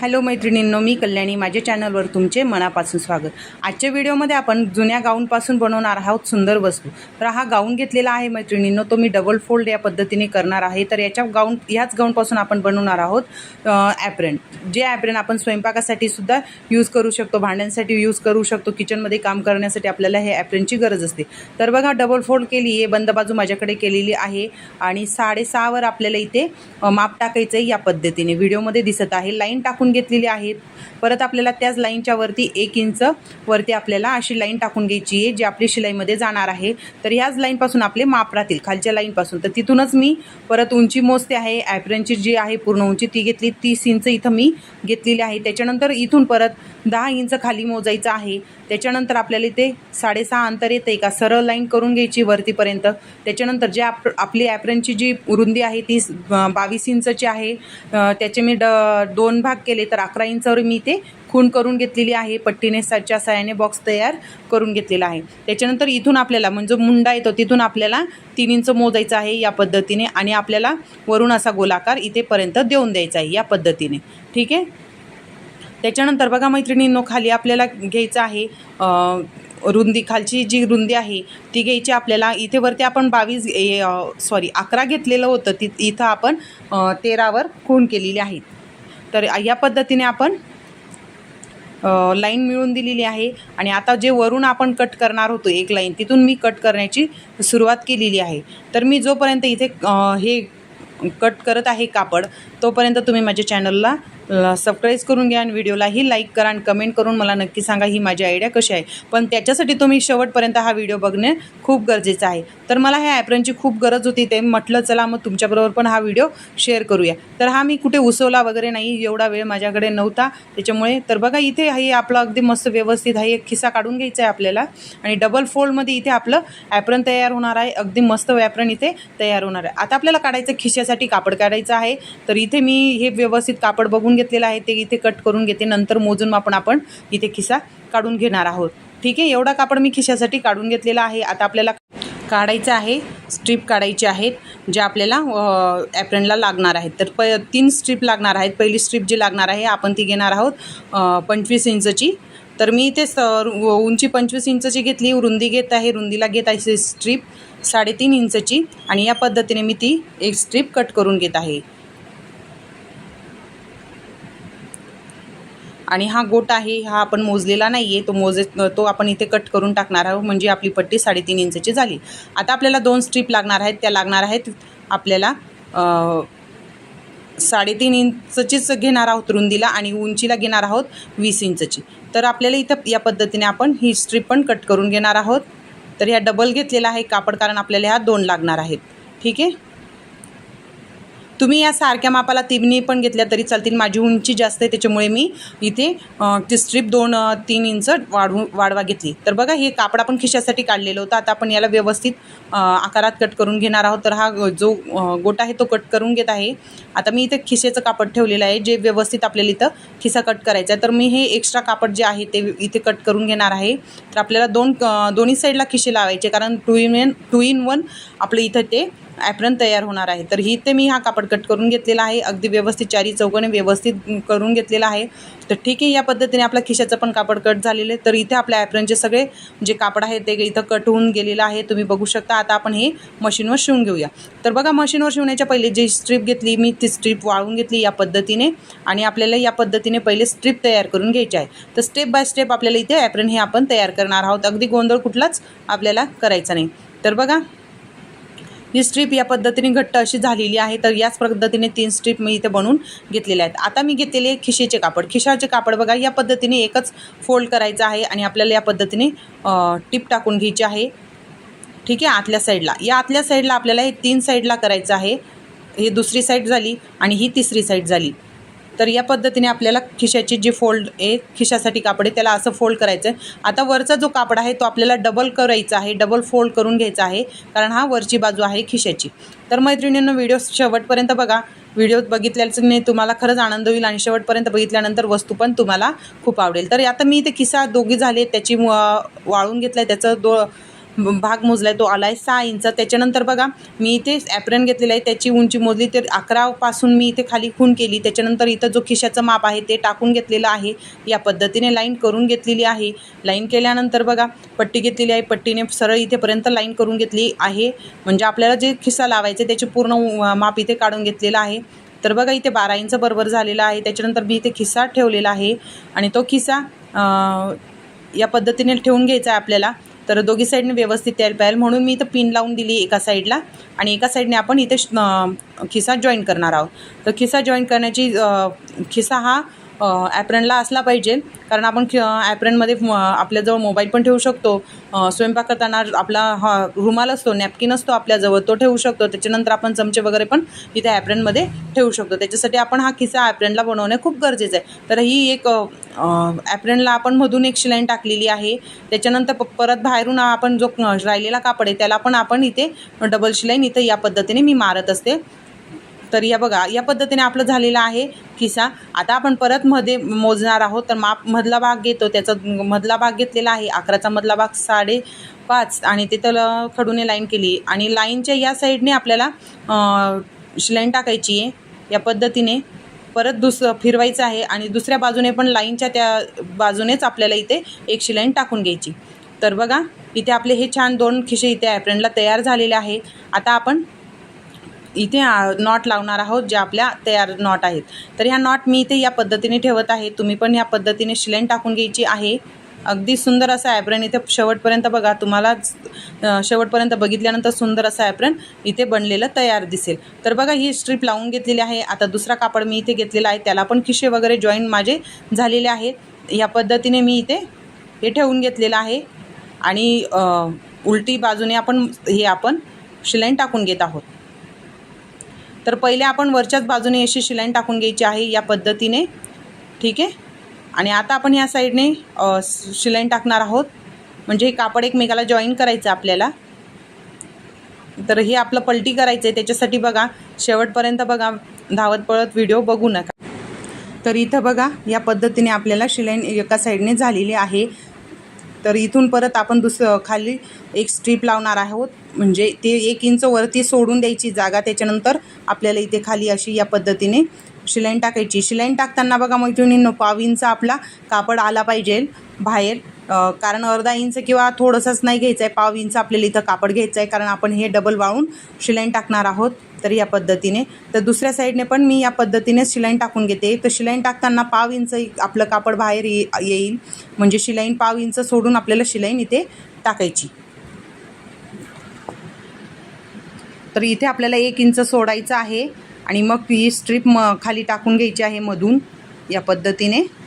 Hello मैत्रिणींनो मी कल्याणी. माझ्या चॅनलवर तुमचे मनापासून स्वागत. आजच्या व्हिडिओमध्ये आपण जुन्या गाऊनपासून बनवणार आहोत सुंदर वस्तू. तर हा गाऊन घेतलेला आहे मैत्रिणींनो तो मी डबल फोल्ड या पद्धतीने करणार आहे. तर याच्या गाऊन ह्याच गाऊनपासून आपण बनवणार आहोत ॲप्रेन जे ॲप्रेन आपण स्वयंपाकासाठी सुद्धा यूज करू शकतो भांड्यांसाठी यूज करू शकतो किचनमध्ये काम करण्यासाठी आपल्याला हे ॲप्रेनची गरज असते. तर बघा डबल फोल्ड केली आहे बंद बाजू माझ्याकडे केलेली आहे आणि साडेसहावर आपल्याला इथे माप टाकायचं आहे या पद्धतीने. व्हिडिओमध्ये दिसत आहे लाईन टाकून घेतलेली आहेत. परत आपल्याला त्याच लाईनच्या वरती एक इंच वरती आपल्याला अशी लाईन टाकून घ्यायची आहे जी आपली शिलाईमध्ये जाणार आहे. तर ह्याच लाईनपासून आपले माप राहतील खालच्या लाईनपासून. तर तिथूनच मी परत उंची मोजते आहे ॲप्रनची जी आहे पूर्ण उंची ती घेतली तीस इंच इथं मी घेतलेली आहे. त्याच्यानंतर इथून परत दहा इंच खाली मोजायचं आहे. त्याच्यानंतर आपल्याला इथे साडेसहा अंतर येते का सरळ लाईन करून घ्यायची वरतीपर्यंत. त्याच्यानंतर जे आप आपली ॲपरनची जी रुंदी आहे ती बावीस इंचची आहे. त्याचे मी ड दोन भाग केले तर अकरा इंचावर मी ते खूण करून घेतलेली आहे. पट्टीने साच्या सायाने बॉक्स तयार करून घेतलेला आहे. त्याच्यानंतर इथून आपल्याला म्हणजे मुंडा येतो तिथून आपल्याला तीन इंच मोजायचं आहे या पद्धतीने आणि आपल्याला वरून असा गोलाकार इथेपर्यंत देऊन द्यायचा आहे या पद्धतीने. ठीक आहे? त्याच्यानंतर बघा मैत्रिणींनो खाली आपल्याला घ्यायचं आहे रुंदी खालची जी रुंदी आहे ती घ्यायची आपल्याला. इथे वरती आपण बावीस सॉरी अकरा घेतलेलं होतं. ती इथं आपण तेरावर खूण केलेली आहे. तर या पद्धतीने आपण लाईन मिळून दिलेली आहे. आणि आता जे वरून आपण कट करणार होतो एक लाईन तिथून मी कट करण्याची सुरुवात केलेली आहे. तर मी जोपर्यंत इथे हे कट करत आहे कापड तोपर्यंत तुम्ही माझ्या चॅनलला सबस्क्राईब करून घ्या आणि व्हिडिओलाही लाईक करा आणि कमेंट करून मला नक्की सांगा ही माझी आयडिया कशी आहे. पण त्याच्यासाठी तुम्ही शेवटपर्यंत हा व्हिडिओ बघणे खूप गरजेचं आहे. तर मला ह्या ॲप्रनची खूप गरज होती ते म्हटलं चला मग तुमच्याबरोबर पण हा व्हिडिओ शेअर करूया. तर हा मी कुठे उसवला वगैरे नाही एवढा वेळ माझ्याकडे नव्हता. त्याच्यामुळे तर बघा इथे हे आपलं अगदी मस्त व्यवस्थित आहे एक खिसा काढून घ्यायचा आहे आपल्याला. आणि डबल फोल्डमध्ये इथे आपलं ॲप्रन तयार होणार आहे. अगदी मस्त ॲप्रन इथे तयार होणार आहे. आता आपल्याला काढायचं खिशासाठी कापड काढायचं आहे. तर इथे मी हे व्यवस्थित कापड बघून घेतलेलं आहे ते इथे कट करून घेते. नंतर मोजून आपण आपण इथे खिसा काढून घेणार आहोत. ठीक आहे? एवढा कापड मी खिशासाठी काढून घेतलेला आहे. आता आपल्याला काढायचं आहे. स्ट्रीप काढायची आहेत ज्या आपल्याला ॲप्रनला लागणार आहेत. तर प तीन स्ट्रीप लागणार आहेत. पहिली स्ट्रीप जी लागणार आहे आपण ती घेणार आहोत पंचवीस इंचची. तर मी इथे स उंची पंचवीस इंचची घेतली रुंदी घेत आहे रुंदीला घेत आहे स्ट्रीप साडेतीन इंचची. आणि या पद्धतीने मी ती एक स्ट्रीप कट करून घेत आहे. आणि हा गोट आहे हा आपण मोजलेला नाही आहे तो मोजे तो आपण इथे कट करून टाकणार आहोत म्हणजे आपली पट्टी साडेतीन इंचची झाली. आता आपल्याला दोन स्ट्रीप लागणार आहेत त्या लागणार आहेत आपल्याला साडेतीन इंचचीच घेणार आहोत रुंदीला आणि उंचीला घेणार आहोत वीस इंचची. तर आपल्याला इथं या पद्धतीने आपण ही स्ट्रीप पण कट करून घेणार आहोत. तर ह्या डबल घेतलेला आहे कापड कारण आपल्याला ह्या दोन लागणार आहेत. ठीक आहे? तुम्ही या सारख्या मापाला तिन्ही पण घेतल्या तरी चालतील. माझी उंची जास्त आहे त्याच्यामुळे मी इथे ती स्ट्रीप दोन तीन इंच वाढवू वाढवा घेतली. तर बघा हे कापड आपण खिशासाठी काढलेलं होतं. आता आपण याला व्यवस्थित आकारात कट करून घेणार आहोत. तर हा जो गोटा आहे तो कट करून घेत आहे. आता मी इथे खिशेचं कापड ठेवलेलं आहे जे व्यवस्थित आपल्याला इथं खिसा कट करायचा आहे. तर मी हे एक्स्ट्रा कापड जे आहे ते इथे कट करून घेणार आहे. तर आपल्याला दोन दोन्ही साईडला खिशे लावायचे. कारण two in two in one आपलं इथं ते ॲप्रन तयार होणार आहे. तर ही ते मी हा कापड कट करून घेतलेला आहे. अगदी व्यवस्थित चारी चौकोने व्यवस्थित करून घेतलेला आहे. तर ठीक आहे या पद्धतीने आपल्या खिशाचं पण कापड कट झालेलं आहे. तर इथे आपल्या ॲप्रनचे सगळे जे कापड आहे ते इथं कट होऊन गेलेलं आहे. तुम्ही बघू शकता आता आपण हे मशीनवर शिवून घेऊया. तर बघा मशीनवर शिवण्याच्या पहिले जी स्ट्रीप घेतली मी ती स्ट्रीप वाळून घेतली या पद्धतीने. आणि आपल्याला या पद्धतीने पहिले स्ट्रीप तयार करून घ्यायची आहे. तर स्टेप बाय स्टेप आपल्याला इथे ॲप्रन हे आपण तयार करणार आहोत. अगदी गोंधळ कुठलाच आपल्याला करायचा नाही. तर बघा ही स्ट्रीप या पद्धतीने घट्ट अशी झालेली आहे. तर याच पद्धतीने तीन स्ट्रीप मी इथे बनवून घेतलेल्या आहेत. आता मी घेतलेले आहे खिशेचे कापड. खिशाचे कापड बघा या पद्धतीने एकच फोल्ड करायचं आहे आणि आपल्याला या पद्धतीने टिप टाकून घ्यायची आहे. ठीक आहे? आतल्या साईडला या आतल्या साईडला आपल्याला हे तीन साईडला करायचं आहे. ही दुसरी साईड झाली आणि ही तिसरी साईड झाली. तर या पद्धतीने आपल्याला खिशाची जी फोल्ड आहे खिशासाठी कापड आहे त्याला असं फोल्ड करायचं आहे आता वरचा जो कापड आहे तो आपल्याला डबल करायचा आहे डबल फोल्ड करून घ्यायचा आहे कारण हा वरची बाजू आहे खिशाची. तर मैत्रिणींनो व्हिडिओ शेवटपर्यंत बघा. व्हिडिओ बघितल्याने तुम्हाला खरंच आनंद होईल आणि शेवटपर्यंत बघितल्यानंतर वस्तू पण तुम्हाला खूप आवडेल. तर आता मी इथे खिसा दोघी झाले त्याची वाळून घेतलं आहे त्याचं दो भाग मोजला आहे तो आला आहे सहा इंच. त्याच्यानंतर बघा मी इथे ॲप्रन घेतलेलं आहे त्याची उंची मोजली तर अकरापासून मी इथे खाली खून केली. त्याच्यानंतर इथं जो खिशाचं माप आहे ते टाकून घेतलेलं आहे. या पद्धतीने लाईन करून घेतलेली आहे. लाईन केल्यानंतर बघा पट्टी घेतलेली आहे. पट्टीने सरळ इथेपर्यंत लाईन करून घेतली आहे. म्हणजे आपल्याला जे खिसा लावायचे त्याचे पूर्ण माप इथे काढून घेतलेलं आहे. तर बघा इथे बारा इंच बरोबर झालेला आहे. त्याच्यानंतर मी इथे खिस्सा ठेवलेला आहे. आणि तो खिसा या पद्धतीने ठेवून घ्यायचा आहे आपल्याला. तर दोघी साईडने व्यवस्थित तयार पाहिजे. म्हणून मी इथं पिन लावून दिली एका साईडला. आणि एका साईडने आपण इथे खिसा जॉईन करणार आहोत. तर खिसा जॉईन करण्याची खिसा हा ॲप्रनला असला पाहिजे. कारण आपण ख ॲप्रनमध्ये आपल्याजवळ मोबाईल पण ठेवू शकतो. स्वयंपाक करताना आपला हा रुमाल असतो नॅपकिन असतो आपल्याजवळ तो ठेवू शकतो. त्याच्यानंतर आपण चमचे वगैरे पण इथे ॲप्रनमध्ये ठेवू शकतो. त्याच्यासाठी आपण हा खिसा ॲप्रनला बनवणे खूप गरजेचं आहे. तर ही एक ॲप्रनला आपण मधून एक शिलाईन टाकलेली आहे. त्याच्यानंतर प परत बाहेरून आपण जो राहिलेला कापड आहे त्याला पण आपण इथे डबल शिलाईन इथे या पद्धतीने मी मारत असते. तर या बघा या पद्धतीने आपलं झालेलं आहे किसा आता आपण परत मध्ये मोजणार आहोत तर माप मधला भाग घेतो त्याचा मधला भाग घेतलेला आहे अकराचा मधला भाग साडे पाच आणि तिथं खडूने लाईन केली. आणि लाईनच्या या साईडने आपल्याला शिलाईन टाकायची आहे. या पद्धतीने परत दुसरं फिरवायचं आहे आणि दुसऱ्या बाजूने पण लाईनच्या त्या बाजूनेच आपल्याला इथे एक शिलाईन टाकून घ्यायची. तर बघा इथे आपले हे छान दोन खिशे इथे ॲप्रनला तयार झालेले आहे आता आपण इथे नॉट लावणार आहोत ज्या आपल्या तयार नॉट आहेत. तर ह्या नॉट मी इथे या पद्धतीने ठेवत आहे. तुम्ही पण ह्या पद्धतीने शिलाईन टाकून घ्यायची आहे. अगदी सुंदर असा ॲप्रन इथे शेवटपर्यंत बघा तुम्हाला शेवटपर्यंत बघितल्यानंतर सुंदर असं ॲप्रन इथे बनलेलं तयार दिसेल. तर बघा ही स्ट्रीप लावून घेतलेली आहे. आता दुसरा कापड मी इथे घेतलेला आहे. त्याला पण खिशे वगैरे जॉईन माझे झालेले आहेत. या पद्धतीने मी इथे हे ठेवून घेतलेलं आहे. आणि उलटी बाजूने आपण हे आपण शिलाईन टाकून घेत आहोत. तर पहिले आपण वरच्याच बाजूने अशी शिलाईन टाकून घ्यायची आहे या पद्धतीने. ठीक आहे? आणि आता आपण या साईडने शिलाईन टाकणार आहोत. म्हणजे हे कापड एकमेकाला जॉईन करायचं आपल्याला. तर हे आपलं पलटी करायचं आहे. त्याच्यासाठी बघा शेवटपर्यंत बघा धावत पळत व्हिडिओ बघू नका. तर इथं बघा या पद्धतीने आपल्याला शिलाईन एका साईडने झालेली आहे. तर इथून परत आपण दुसरं खाली एक स्ट्रीप लावणार आहोत. म्हणजे ते एक इंच वरती सोडून द्यायची जागा त्याच्यानंतर आपल्याला इथे खाली अशी या पद्धतीने शिलाईन टाकायची. शिलाईन टाकताना बघा मैत्रिणींनो पाव इंच आपला कापड आला पाहिजे बाहेर. कारण अर्धा इंच किंवा थोडंसंच नाही घ्यायचं आहे पाव इंच आपल्याला इथं कापड घ्यायचं आहे कारण आपण हे डबल वाळून शिलाईन टाकणार आहोत. तर या पद्धतीने. तर दुसऱ्या साईडने पण मी या पद्धतीने शिलाईन टाकून घेते. तर शिलाईन टाकताना पाव इंच आपलं कापड बाहेर ये येईल. म्हणजे शिलाईन पाव इंच सोडून आपल्याला शिलाईन इथे टाकायची. तर इथे आपल्याला एक इंच सोडायचं आहे. आणि मग ही स्ट्रीप म खाली टाकून घ्यायची आहे मधून. या पद्धतीने.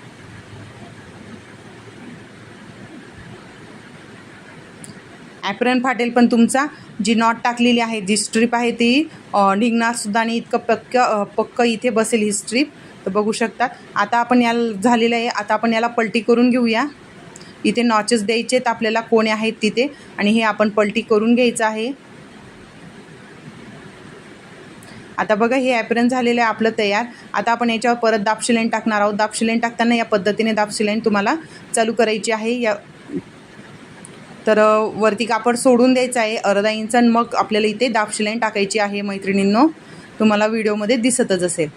ॲप्रन फाटेल पण तुमचा जी नॉट टाकलेली आहे जी स्ट्रीप आहे ती निघणारसुद्धा आणि इतकं पक्क पक्कं पक्क इथे बसेल ही स्ट्रीप तर बघू शकतात. आता आपण याला झालेलं आहे. आता आपण याला पलटी करून घेऊया. इथे नॉचेस द्यायचे आहेत आपल्याला कोणे आहेत तिथे? आणि हे आपण पलटी करून घ्यायचं आहे. आता बघा हे ॲप्रन झालेलं आहे आपलं तयार. आता आपण याच्यावर परत दाबशिलाईन टाकणार आहोत. दाबशिलाईन टाकताना या पद्धतीने दाबशिलाईन तुम्हाला चालू करायची आहे. या तर वरती कापड सोडून द्यायचं आहे. अर्धा इंच आणि मग आपल्याला इथे दापशिलाईन टाकायची आहे मैत्रिणींनो. तुम्हाला व्हिडिओमध्ये दिसतच असेल.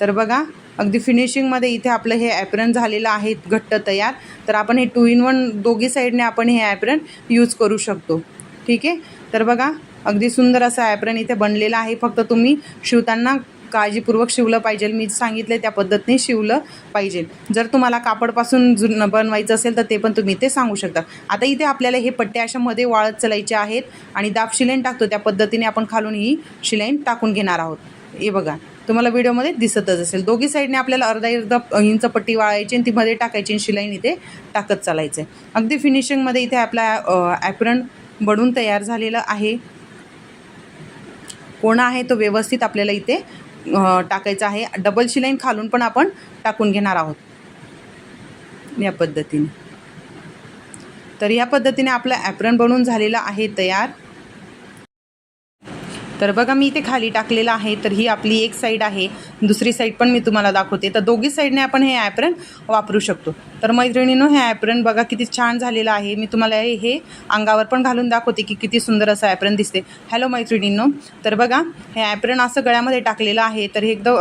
तर बघा अगदी फिनिशिंगमध्ये इथे आपलं हे ॲप्रन झालेलं आहे घट्ट तयार. तर आपण हे टू इन वन दोघी साईडने आपण हे ॲप्रन यूज करू शकतो. ठीक आहे? तर बघा अगदी सुंदर असं ॲप्रन इथे बनलेलं आहे. फक्त तुम्ही शिवताना काळजीपूर्वक शिवलं पाहिजे. मी सांगितलं त्या पद्धतीने शिवलं पाहिजे. जर तुम्हाला कापडपासून जुन बनवायचं असेल तर ते पण तुम्ही इथे सांगू शकता. आता इथे आपल्याला हे पट्टे अशा मध्ये वाळत चलायचे आहेत आणि दाब शिलाईन टाकतो. त्या पद्धतीने आपण खालून ही शिलाईन टाकून घेणार आहोत. हे बघा तुम्हाला व्हिडिओमध्ये दिसतच असेल. दोघी साईडने आपल्याला अर्धा अर्धा इंच पट्टी वाळायची आणि ती मध्ये टाकायची आणि शिलाईन इथे टाकत चालायचं आहे. अगदी फिनिशिंगमध्ये इथे आपला ॲप्रन बनून तयार झालेलं आहे. कोणा आहे? तो व्यवस्थित आपल्याला इथे टाकायचं आहे. डबल शिलाईन खालून पण आपण टाकून घेणार आहोत. या पद्धतीने. तर या पद्धतीने आपलं ॲप्रन बनवून झालेलं आहे तयार. तर बघा मी इथे खाली टाकलेलं आहे तर ही आपली एक साईड आहे. दुसरी साईड पण मी तुम्हाला दाखवते. तर दोघी साईडने आपण हे ॲप्रन वापरू शकतो. तर मैत्रिणीनं हे ॲप्रन बघा किती छान झालेलं आहे. मी तुम्हाला हे- हे अंगावर पण घालून दाखवते की किती सुंदर असं ॲप्रन दिसते. हॅलो मैत्रिणींनो. तर बघा हे ॲप्रन असं गळ्यामध्ये टाकलेलं आहे. तर हे एकदम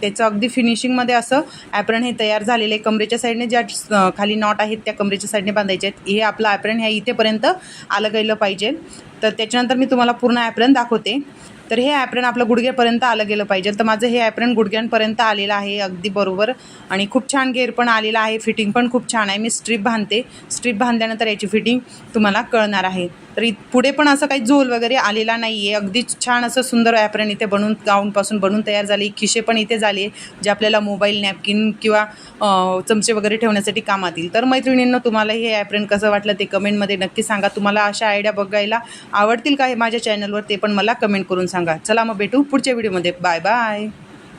त्याचं अगदी फिनिशिंगमध्ये असं ॲप्रन हे तयार झालेलं आहे. कमरेच्या साईडने ज्या खाली नॉट आहेत त्या कमरेच्या साईडने बांधायचे आहेत. हे आपलं ॲप्रन ह्या इथेपर्यंत आलं गेलं पाहिजे. तर त्याच्यानंतर मी तुम्हाला पूर्ण ॲप्रन दाखवते. तर हे ॲप्रन आपलं गुडघ्यापर्यंत आलं गेलं पाहिजे. तर माझं हे ॲप्रन गुडघ्यांपर्यंत आलेलं आहे अगदी बरोबर. आणि खूप छान गेअर पण आलेला आहे. फिटिंग पण खूप छान आहे. मी स्ट्रीप बांधते. स्ट्रीप बांधल्यानंतर याची फिटिंग तुम्हाला कळणार आहे. तर इ पुढे पण असं काही झोल वगैरे आलेला नाही आहे अगदी छान असं सुंदर ॲप्रन इथे बनवून गाऊनपासून बनवून तयार झाले. खिशे पण इथे झाले जे आपल्याला मोबाईल नॅपकिन किंवा चमचे वगैरे ठेवण्यासाठी कामात येईल तर मैत्रिणींना तुम्हाला हे ॲप्रन कसं वाटलं ते कमेंटमध्ये नक्की सांगा. तुम्हाला अशा आयडिया बघायला आवडतील का हे माझ्या चॅनलवर ते पण मला कमेंट करून सांगा. चला मग भेटू पुढच्या व्हिडिओमध्ये बाय बाय